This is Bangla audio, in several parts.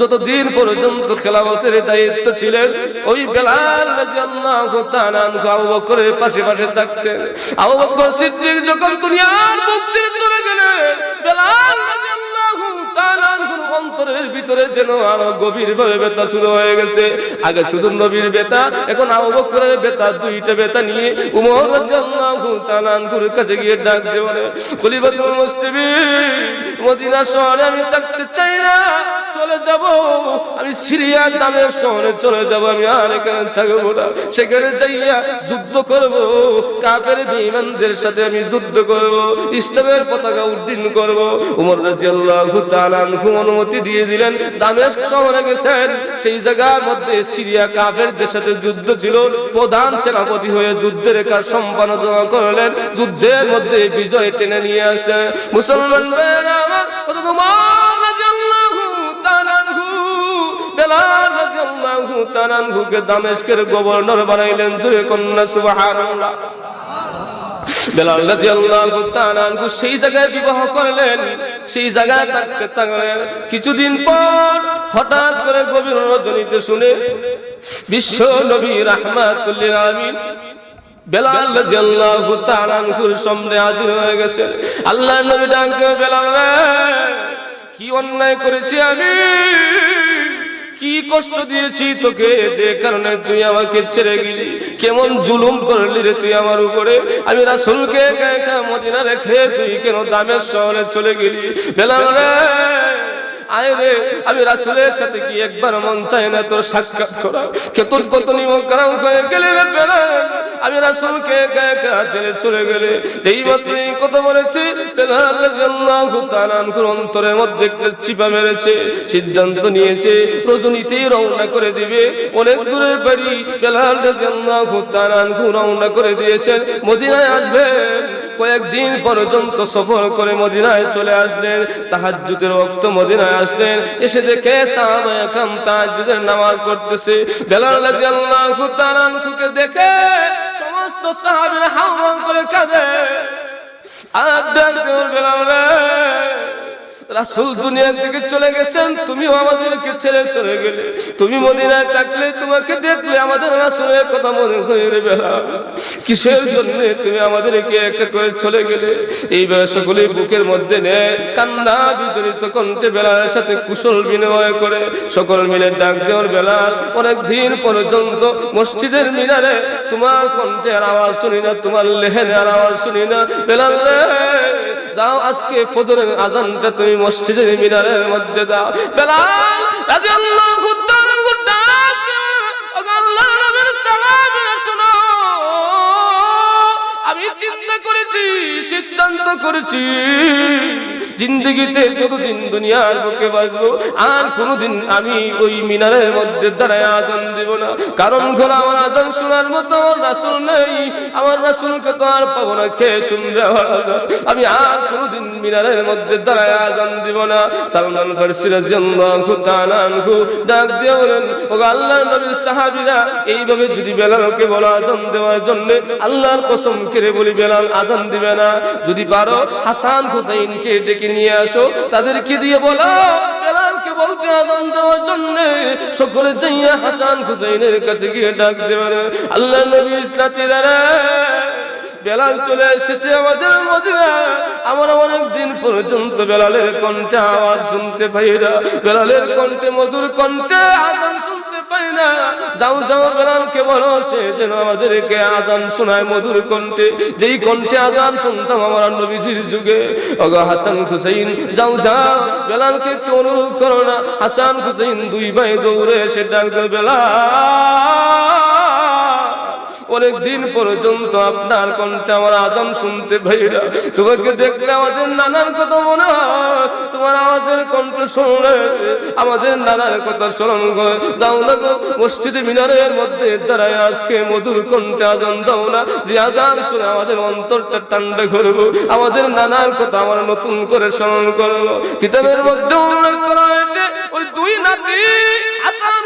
যতদিন পর্যন্ত খেলাফতের দায়িত্ব ছিলেন, ওই বেলাল বকরের পাশে পাশে থাকতেন। যখন দুনিয়ার চলে গেলেন, বেলাল অন্তরের ভিতরে যেন আরও গভীর ভাবে ব্যথা শুরু হয়ে গেছে। আগে শুধু নবীর বেতা এখন আবু বকরের বেতা দুইটা বেতা নিয়ে উমর রাদিয়াল্লাহু তাআলা কাছে গিয়ে ডাক দিয়ে বলে খলিফাতুল মুসলিমিন, মদিনা শহরে আমি থাকতে চাই না, চলে যাব। আমি শহরে চলে যাব, আমি আর এখানে থাকব না। সেখানে যাইয়া যুদ্ধ করব। বেঈমানদের সাথে আমি যুদ্ধ করব। ইসলামের পতাকা উড্ডীন করব। উমর রাদিয়াল্লাহু তাআলা আনহু অনুমতি দিয়ে দিলেন। দামেস্ক শহরে গেছেন। সেই জায়গার মধ্যে সিরিয়া কাফেরদের সাথে যুদ্ধ ছিল। প্রধান সেনাপতি হয়ে যুদ্ধের কাজ সম্পাদনা করলেন। যুদ্ধের মধ্যে বিজয় টেনে নিয়ে আসলেন। মুসলমান গভর্নর বানাইলেন। জুরে কন্যা তাআলা সেই জায়গায় বিবাহ করলেন। সেই জায়গায় থাকতে থাকলেন কিছুদিন পর হঠাৎ করে গভীর রজনীতে শুনে বিশ্ব নবী রাহমাতুল আমিন হয়ে গেছে। আল্লাহ নবী ডাকে বেলাল, কি অন্যায় করেছি আমি? কি কষ্ট দিয়েছি তোকে? যে কারণে তুই আমাকে ছেড়ে গেলি। কেমন জুলুম করলি রে তুই আমার উপরে? আমি রাসুলকে মদিনা রেখে তুই কেন দামের শহরে চলে গেলি? বেলা রে আমি সাথে কি একবার মন না তোর সাক্ষাৎ করা। কে তোর কত গেলে আমি চলে গেলে। যেই বলেছি অন্তরের মধ্যে চিপা মেরেছে। সিদ্ধান্ত নিয়েছে রজনীতেই রওনা করে দিবে। অনেক দূরের বাড়ি বেলাল রওনা করে দিয়েছেন। মদিনায় আসবেন। কয়েকদিন পর্যন্ত সফর করে মদিনায় চলে আসলেন, তাহাজ্জুদের রক্ত মদিনায় আসলেন, এসে দেখে তাহাজুদের নামাজ আনহুকে দেখে সমস্ত সাহাবীরা হাওয়া করে কাঁদে। আর ডাক বেলাল রাসূল দুনিয়া থেকে চলে গেছেন, তুমিও আমাদেরকে ছেড়ে চলে গেলে। তুমি মদিনায় থাকলে, তোমাকে দেখলে আমাদের রাসূলের কথা মনে হয়ে রে বেলাল কিসের জন্য তুমি আমাদেরকে একা করে চলে গেলে? এই সকলে বুকের মধ্যে নেয়, কান্না বিতরিত কণ্ঠে বেলালের সাথে কুশল বিনিময় করে, সকল মিলে ডাক দেওয়ার বেলা, অনেক দিন পর্যন্ত মসজিদের মিনারে তোমার কণ্ঠের আওয়াজ শুনি না, তোমার লেহেনের আওয়াজ শুনি না। বেলাল দাও আজকে ফজরের আজানটা তুমি মসজিদের মিনারের মধ্যে দাও। বেলাল রাজি তাআলা আমি চিন্তা করেছি, সিদ্ধান্ত করেছি। জিন্দগিতে যতদিন দুনিয়ার বুকে আর আমি ওই মিনারের মধ্যে দাঁড়ায় আজান না। কারণ আমার আজান শোনার মতো আমার রাসুল নেই। আমার রাসুলকে তো আর পাবো না খেয়ে শুনবে আমি আর কোনোদিন মিনারের মধ্যে দাঁড়ায় আজান দিব না। সালমান ডাক দিয়ে বলেন ও নবীর এইভাবে যদি বেলালকে বলা আজান দেওয়ার জন্য, আল্লাহর কসম করে বলি বেলাল আজান দিবে না। যদি পারো, হাসান হুসাইনকে ডেকে নিয়ে আসো। তাদেরকে দিয়ে বলো আমরা অনেক দিন পর্যন্ত বেলালের কণ্ঠে আওয়াজ শুনতে পাই বেলালের কণ্ঠে, মধুর কণ্ঠে আজান শুনতে পাই না যাও সে আজান শোনায় মধুর কণ্ঠে। যেই কণ্ঠে যুগে। হাসান হুসাইন, যাও যাও, বেলালকে একটু অনুরোধ হাসান হুসাইন দুই ভাই দৌড়ে এসে বেলা অনেক দিন পর্যন্ত আপনার কণ্ঠে আমার আজান শুনতে ভাইরা, তোমাকে দেখলে আমাদের নানার কথা মনে হয়, তোমার আওয়াজের কণ্ঠ শুনলে আমাদের নানার কথা স্মরণ করে দাও না গো, মসজিদে মিনারের মধ্যে দাঁড়ায় আজকে মধুর কণ্ঠে আজান দাও না, যে আজান শুনে আমাদের অন্তরটা ঠান্ডা করব, আমাদের নানার কথা আমার নতুন করে স্মরণ করব। কিতাবের মধ্যে উল্লেখ করা হয়েছে, ওই দুই নাতি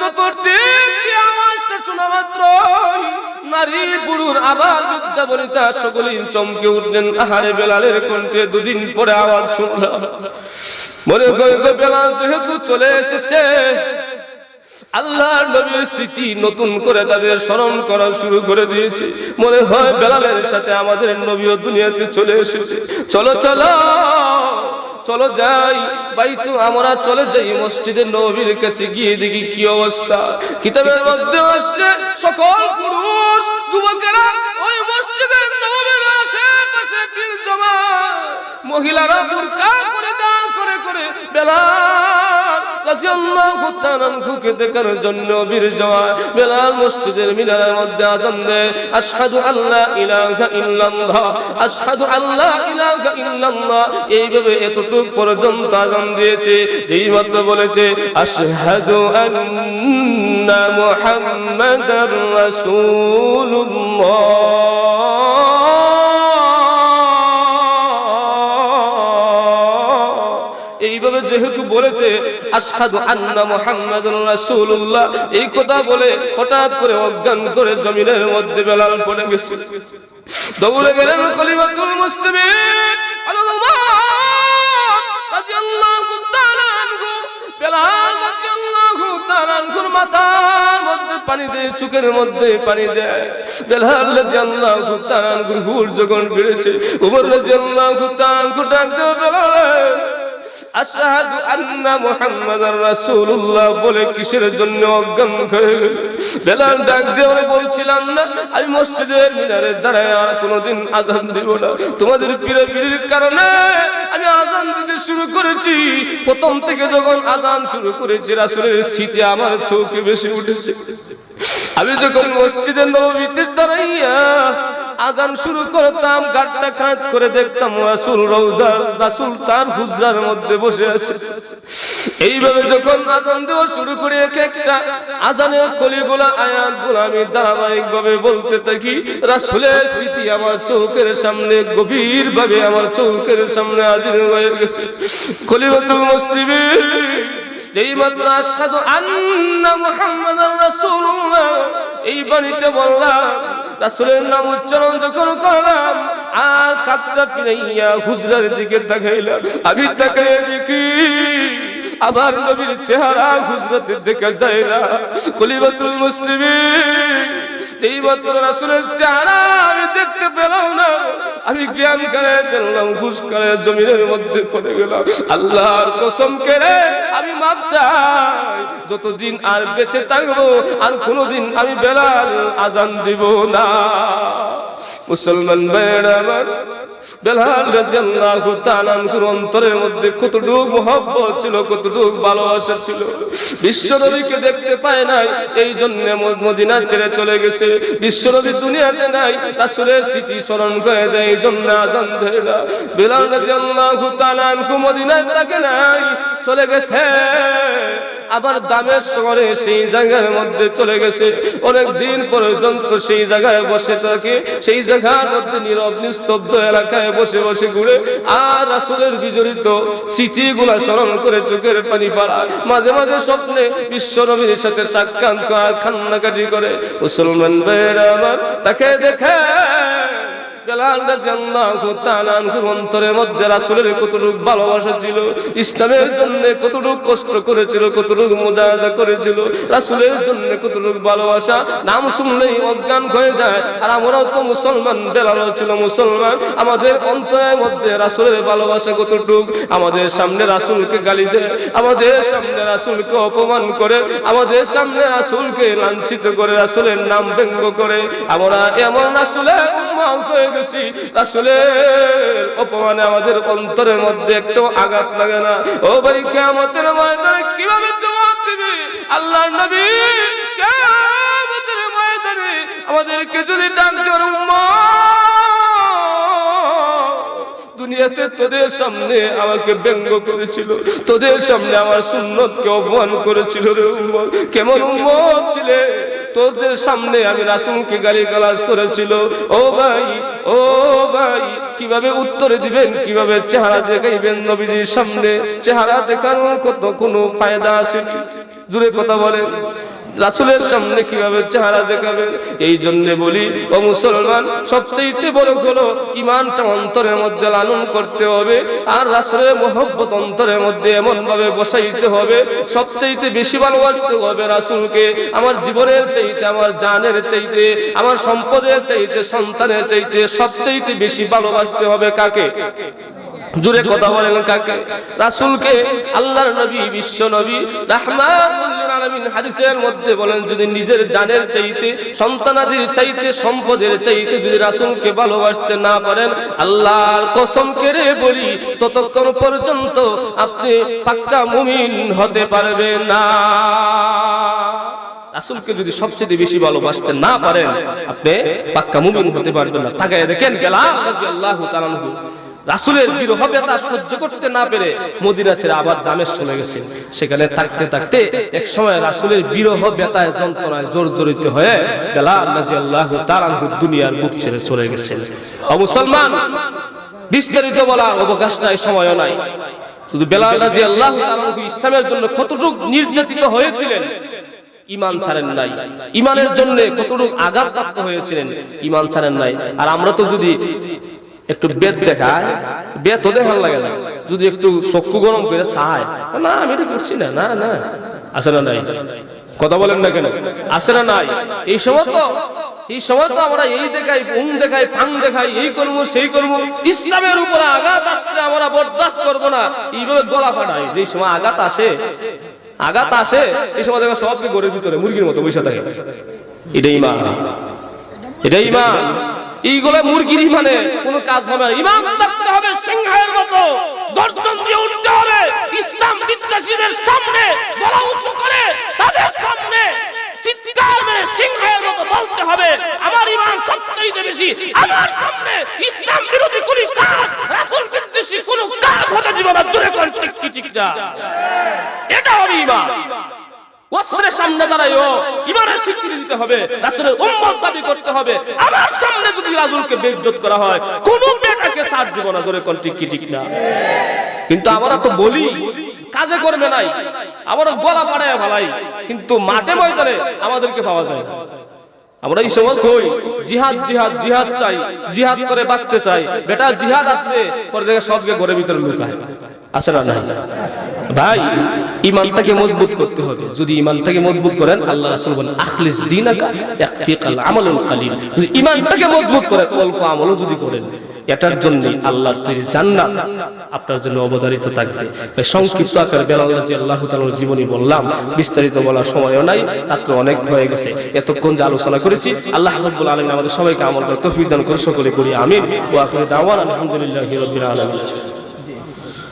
চতুর্দিক আওয়াজটা শোনা মাত্র নারী আবার বিদ্যা সকলেই চমকে উঠলেন আহারে বেলালের কণ্ঠে দুদিন পরে আওয়াজ বেলাল, যেহেতু চলে এসেছে, আল্লাহর নবীর স্মৃতি নতুন করে তাদের স্মরণ করা শুরু করে দিয়েছে। মনে হয় বেলালের সাথে আমাদের নবীও দুনিয়াতে চলে এসেছে। চলো চলো। চলো যাই। বাইতু আমরা চলে যাই মসজিদের নবীর কাছে। গিয়ে দেখি কি অবস্থা। কিতাবের মধ্যে আসছে, সকল পুরুষ, যুবকেরা ওই মসজিদের নবীর আশেপাশে ভিড় জমা মহিলারা বুরকা করে দান করে করে বেলাল জন্য বীর জওয়া বেলাল মসজিদের মিনারের মধ্যে আযান দেয় আশহাদু আল্লা ইলাহা ইল্লাল্লাহ, আশহাদু আল্লা ইলাহা ইল্লাল্লাহ। এইভাবে এতটুক পর্যন্ত আযান দিয়েছে, যেই মাত্র বলেছে, আশহাদু আন্না মুহাম্মাদার রাসূলুল্লাহ। আশহাদু আন্না মুহাম্মাদুর রাসূলুল্লাহ। এই কথা বলে হঠাৎ করে অজ্ঞান করে জমিনের মধ্যে বেলাল পড়ে গেছে। দৌড়ে গেলেন খলিফাতুল মুসলিমিন। আল্লাহ রাদিয়াল্লাহু তাআলা আনহু। বেলাল রাদিয়াল্লাহু তাআলা আনহুর মাথার পানি দেয়, চোখের মধ্যে পানি দেয়। বেলাল রাদিয়াল্লাহু তাআলা আনহুর হুর যখন বেড়েছে, উমর রাদিয়াল্লাহু তাআলা আনহু ডাক বেলাল। আশহাদু আন্না মুহাম্মাদার রাসূলুল্লাহ বলে কিসের জন্য অজ্ঞান হয়ে গেল? বেলাল ডাক দিয়ে বলছিলাম না, আমি মসজিদের মিনারে দাঁড়ায় আর কোনোদিন দেব না। তোমাদের পীরে পীরের কারণে আমি আজান দিতে শুরু করেছি। প্রথম থেকে যখন আজান শুরু করেছি, রাসূলের স্মৃতি আমার চোখে বেশি উঠেছে। আমি যখন মসজিদের দাঁড়াইয়া আজান শুরু করতাম গাড়টা কাঁধ করে দেখতাম রাসুল রৌজার রাসুল তার হুজরার মধ্যে বসে আছে। এইভাবে যখন আজান দেওয়া শুরু করে, এক একটা আজানের কলিগুলা আয়াতগুলো আমি ধারাবাহিক ভাবে বলতে থাকি, রাসুলের স্মৃতি আমার চৌকের সামনে গভীর ভাবে আমার চৌকের সামনে হাজির হয়ে গেছে। কলিবাতুল মুসলিমিন, যেই মাত্র আসাদু আন্না মুহাম্মাদার রাসূলুল্লাহ, এই বাণীটা বললাম রাসূলের নাম উচ্চারণ যখন করলাম আর কাতটা ফিরাইয়া হুজরার দিকে তাকাইলাম। আমি তাকাইয়া দেখি আবার নবীর চেহারা হুজরতের দিকে যায় না। কলিবাতুল মুসলিমিন, যেই মাত্র রাসূলের চেহারা আমি দেখতে পেলাম না, আমি জ্ঞান করে ফেললাম ঘুষ করে জমিনের মধ্যে পড়ে গেলাম। আল্লাহর কসম করে আমি মাপ চাই, যতদিন আর বেঁচে থাকব, আর কোনোদিন আমি বেলাল আজান দিব না। মুসলমান আমার, বেলাল রাদিয়াল্লাহু তাআলা আনহুর অন্তরের মধ্যে কতটুকু মহব্বত ছিল, কতটুকু ভালোবাসা ছিল বিশ্বনবীকে দেখতে পায় নাই, এই জন্য মদিনা ছেড়ে চলে গেছে। বিশ্বনবী দুনিয়াতে নাই, রাসূলের স্মৃতি স্মরণ করে যায়, এই জন্য আজান দেয় না। বেলাল রাদিয়াল্লাহু তাআলা আনহু মদিনায় থাকে নাই, চলে গেছে। আবার দামের শহরে সেই জায়গার মধ্যে চলে গেছে। অনেক দিন পর্যন্ত সেই জায়গায় বসে থাকে। সেই জায়গার মধ্যে নীরব, নিস্তব্ধ এলাকায় বসে বসে ঘুরে। আর আসলের বিজড়িত স্মৃতি গুলা স্মরণ করে চোখের পানি পাড়া মাঝে মাঝে স্বপ্নে বিশ্ব নবীর সাথে চাক্কান আর খান্নাকাটি করে। মুসলমান ভাইয়েরা আমার, তাকে দেখে কতটুকু ভালোবাসা ছিল, ইসলামের জন্য কতটুকু কষ্ট কতটুকু কতটুকু মুসলমান আমাদের অন্তরের মধ্যে রাসূলের ভালোবাসা কতটুকু? আমাদের সামনে রাসূলকে গালি দেয়, আমাদের সামনে রাসূলকে অপমান করে, আমাদের সামনে রাসূলকে লাঞ্ছিত করে, রাসূলের নাম ব্যঙ্গ করে। আমরা এমন রাসূলের গেছি। রাসূলের অপমানে আমাদের অন্তরের মধ্যে একটু আঘাত লাগে না। ও ভাই, কিয়ামতের ময়দানে কীভাবে জবাব দিবে? আল্লাহর নবী কিয়ামতের ময়দানে আমাদেরকে যদি দুনিয়াতে তোদের সামনে আমাকে ব্যঙ্গ করেছিল, তোদের সামনে আমার সুন্নতকে অপমান করেছিল রে কেমন উম্মত ছিলে? তোদের সামনে আমি রাসুলকে গালি গালাজ করেছিল। ও ভাই ও ভাই, কীভাবে উত্তরে দিবেন, কীভাবে চেহারা দেখাইবেন নবীজির সামনে? চেহারা দেখানোর কত কোনো ফায়দা আছে? জুড়ে কথা বলেন। রাসুলের সামনে কীভাবে চেহারা দেখাবে? এই জন্য বলি, ও মুসলমান সবচেয়ে বড় হলো ইমানটা অন্তরের মধ্যে লালন করতে হবে আর রাসুলের মোহব্বত অন্তরের মধ্যে এমন ভাবে বসাইতে হবে সবচেয়ে বেশি ভালোবাসতে হবে রাসুলকে, আমার জীবনের চাইতে, আমার জানের চাইতে, আমার সম্পদের চাইতে, সন্তানের চাইতে সবচেয়ে বেশি ভালোবাসতে হবে কাকে? জুড়ে কথা বলেন কাকে? রাসূলকে আল্লাহর নবী বিশ্ব নবী রাহমাতুল আলামিন হাদিসের মধ্যে বলেন যদি নিজের জানের চাইতে সন্তানাদির চাইতে সম্পদের চাইতে যদি রাসূলকে ভালোবাসতে না পারেন আল্লাহর কসম করে বলি ততক্ষণ পর্যন্ত আপনি পাক্কা মুমিন হতে পারবেন না। রাসুলকে যদি সবচেয়ে বেশি ভালোবাসতে না পারেন আপনি পাক্কা মুমিন হতে পারবেন না। তাকায় দেখেন গেলাম তাআলা আনহু। রাসুলের বিরহ ব্যথা সহ্য করতে না পেরে মদিনা ছেড়ে আবার দামেশ চলে গেছে। সেখানে থাকতে থাকতে এক সময় রাসুলের বিরহ ব্যথায় যন্ত্রণায় জোর জড়িত হয়ে রাদিয়াল্লাহু তাআলা আনহু দুনিয়ার বুক ছেড়ে চলে গেছেন। ও মুসলমান, বিস্তারিত বলার অবকাশ নাই, সময়ও নাই। শুধু রাদিয়াল্লাহু তাআলা আনহু ইসলামের জন্য কতটুকু নির্যাতিত হয়েছিলেন, ইমান ছাড়েন নাই। ইমানের জন্য কতটুকু আঘাত প্রাপ্ত হয়েছিলেন, ইমান ছাড়েন নাই। আর আমরা তো যদি একটু বেদ দেখায়, বেদ দেখান লাগে না। যদি একটু চক্ষু গরম করে চায়, না, আমি এটা করছি না না না। আসে না নাই? কথা বলেন না কেন? আসে না নাই? এই সময় তো, এই সময় তো আমরা এই দেখাই উম দেখাই, ফাং দেখাই, এই করব, সেই করব। ইসলামের উপরে আঘাত আসলে আমরা বরদাস্ত করব না। এইভাবে গলা ফাটাই যে সময় আঘাত আসে আঘাত আসে, এই সময় দেখা সবকে ঘরের ভিতরে, মুরগির মতো বসে থাকে। এটাই মা এটাই ইমান। এইগুলো মুরগির ইমানে কোনো কাজ হবে না। ইমান থাকতে হবে সিংহের মতো। গর্জন দিয়ে উঠতে হবে। ইসলাম বিদ্বেষীদের সামনে গলা উঁচু করে তাদের সামনে চিৎকার মেরে সিংহের মতো বলতে হবে। আমার ইমান সবচেয়ে বেশি। এটা হবে ইমান। অস্ত্রের সামনে ইমানের স্বীকৃতি দিতে হবে, রাসূলের উম্মত দাবি করতে হবে। আমার সামনে যদি রাসূলকে করা হয়, কোন বেটাকে না, জোরে ঠিক ঠিক না? কিন্তু আমরা তো বলি, কাজে করবে নাই, আমরা গলা পাড়ায় ভালাই কিন্তু মাঠে ময়দানে আমাদেরকে পাওয়া যায় না। আমরা এই সময় কই, জিহাদ জিহাদ জিহাদ চাই, জিহাদ করে বাঁচতে চাই। বেটা, জিহাদ আসলে পরে দেখে সবকে ঘরের ভিতরে লুকায়। ভাই ইমানটাকে মজবুত করতে হবে। যদি ইমানটাকে মজবুত করেন, আল্লাহ বলেন, আখলিস যদি ইমানটাকে মজবুত করেন, অল্প আমলও যদি করেন, এটার জন্য আল্লাহর তৈরি জান্নাত আপনার জন্য অবধারিত থাকবে। সংক্ষিপ্ত আকারে রাদিয়াল্লাহু তাআলার জীবনী বললাম, বিস্তারিত বলার সময়ও নাই, রাত্র অনেক হয়ে গেছে। এতক্ষণ যে আলোচনা করেছি, আল্লাহ রাব্বুল আলামিন আমাদের সবাইকে আমল করার তৌফিক দান করে সকলে করি আমিন। ওয়া